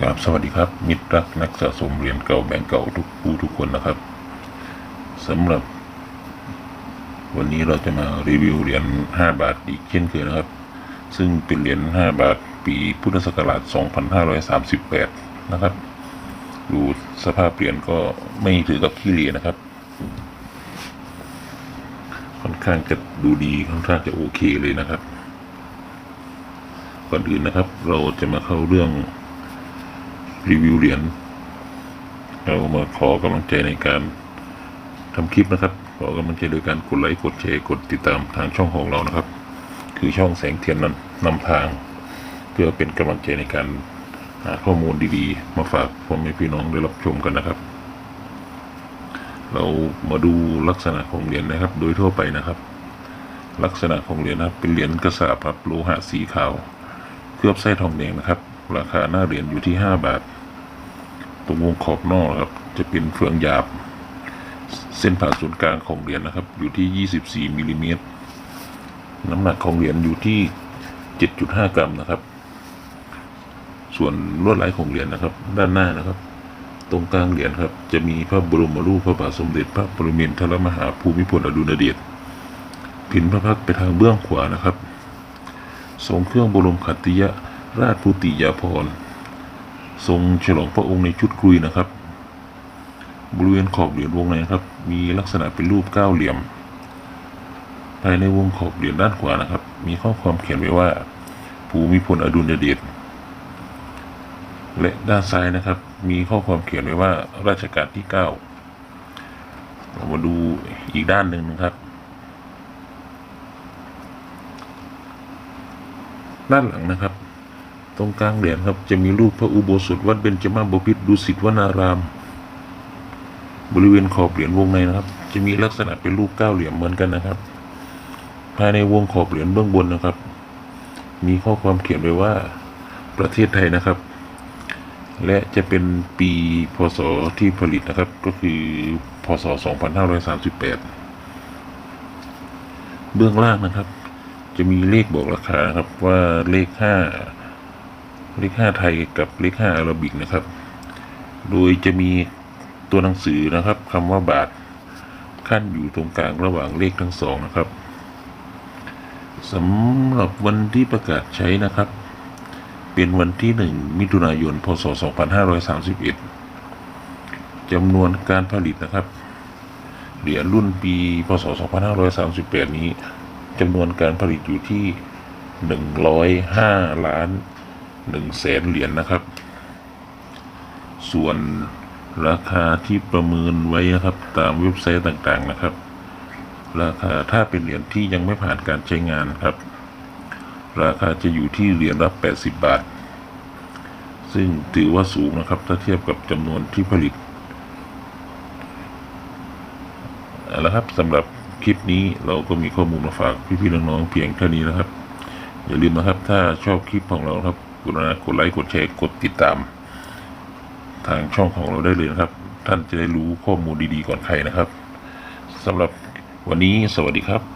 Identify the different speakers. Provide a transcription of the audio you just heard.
Speaker 1: กราบสวัสดีครับ มิตรรักนักสะสมเหรียญเก่าแบงก์เก่าทุกผู้ทุกคนนะครับสำหรับ วันนี้เราจะมารีวิวเหรียญ5 บาทอีกเช่นเคยนะครับ ซึ่งเป็นเหรียญ5บาทปีพุทธศักราช 2538 นะครับ ดูสภาพเหรียญก็ไม่ถือกับขี้เหร่นะครับ ค่อนข้างจะดูดีค่อนข้างจะโอเคเลยนะครับ ก่อนอื่นนะครับ เราจะมาเข้าเรื่อง รีวิวเหรียญเรามาขอกำลังใจในการทำคลิปนะครับ ขอกำลังใจโดยการกดไลค์กดแชร์กดติดตามทางช่องของเรานะครับ คือช่องแสงเทียนนั้นนำทาง เพื่อเป็นกำลังใจในการหาข้อมูลดีๆ มาฝากพ่อแม่พี่น้องได้รับชมกันนะครับ เรามาดูลักษณะของเหรียญนะครับ โดยทั่วไปนะครับ ลักษณะของเหรียญนะครับ เป็นเหรียญกระสาบครับโลหะสีขาว เคลือบไส้ทองแดงนะครับ ราคาหน้าเหรียญอยู่ที่ 5 บาท ตรงวงขอบนอกครับ จะเป็นเฟืองหยาบ เส้นผ่าศูนย์กลางของเหรียญนะครับ อยู่ที่ 24มิลลิเมตรน้ำหนักของเหรียญอยู่ที่ 7.5 กรัมนะครับ ส่วนลวดลายของเหรียญนะครับ ด้านหน้านะครับ ตรงกลางเหรียญครับ จะมีพระบรมรูปพระบาทสมเด็จพระปรมินทรมหาภูมิพลอดุลยเดชพินพระพักตร์ไปทางเบื้องขวานะครับ ทรงเครื่องบรมขัตติยะ ราชภูติยาภรทรงฉลองพระองค์ในชุดคุยนะครับ บริเวณขอบเหรียญวงในนะครับ มีลักษณะเป็นรูปเก้าเหลี่ยม ภายในวงขอบเหรียญด้านขวานะครับ มีข้อความเขียนไว้ว่า ภูมิพลอดุลยเดช และด้านซ้ายนะครับ มีข้อความเขียนไว้ว่าราชการที่เก้าเรามาดูอีกด้านหนึ่งนะครับ ด้านหลังนะครับ ตรงกลางเหรียญครับ จะมีรูปพระอุโบสถวัดเบญจมาบพิตรดุสิตวนาราม บริเวณขอบเหรียญวงในนะครับ จะมีลักษณะเป็นรูปเก้าเหลี่ยมเหมือนกันนะครับ ภายในวงขอบเหรียญเบื้องบนนะครับ มีข้อความเขียนไว้ว่าประเทศไทยนะครับ และจะเป็นปีพศที่ผลิตนะครับ ก็คือพศ 2538 เบื้องล่างนะครับ จะมีเลขบอกราคานะครับว่าเลขห้า เลขห้าไทยกับเลขห้าอาราบิกนะครับ โดยจะมีตัวหนังสือนะครับคำว่าบาทขั้นอยู่ตรงกลางระหว่างเลขทั้งสองนะครับสำหรับวันที่ประกาศใช้นะครับ เป็นวันที่หนึ่งมิถุนายน พศ 2531จำนวนการผลิตนะครับ เหรียญรุ่นปี พศ 2538 นี้จำนวนการผลิตอยู่ที่หนึ่งร้อยห้าล้าน หนึ่งแสนเหรียญนะครับ ส่วนราคาที่ประเมินไว้นะครับ ตามเว็บไซต์ต่างๆนะครับ ราคาถ้าเป็นเหรียญที่ยังไม่ผ่านการใช้งานครับ ราคาจะอยู่ที่เหรียญละ80 บาท ซึ่งถือว่าสูงนะครับ ถ้าเทียบกับจำนวนที่ผลิตเอาละครับสำหรับคลิปนี้เราก็มีข้อมูลมาฝากพี่ๆน้องๆเพียงเท่นี้นะครับ อย่าลืมนะครับ ถ้าชอบคลิปของเราครับ กรุณากดไลค์กดแชร์กดติดตาม ทางช่องของเราได้เลยนะครับ ท่านจะได้รู้ข้อมูลดีๆก่อนใครนะครับสำหรับวันนี้สวัสดีครับ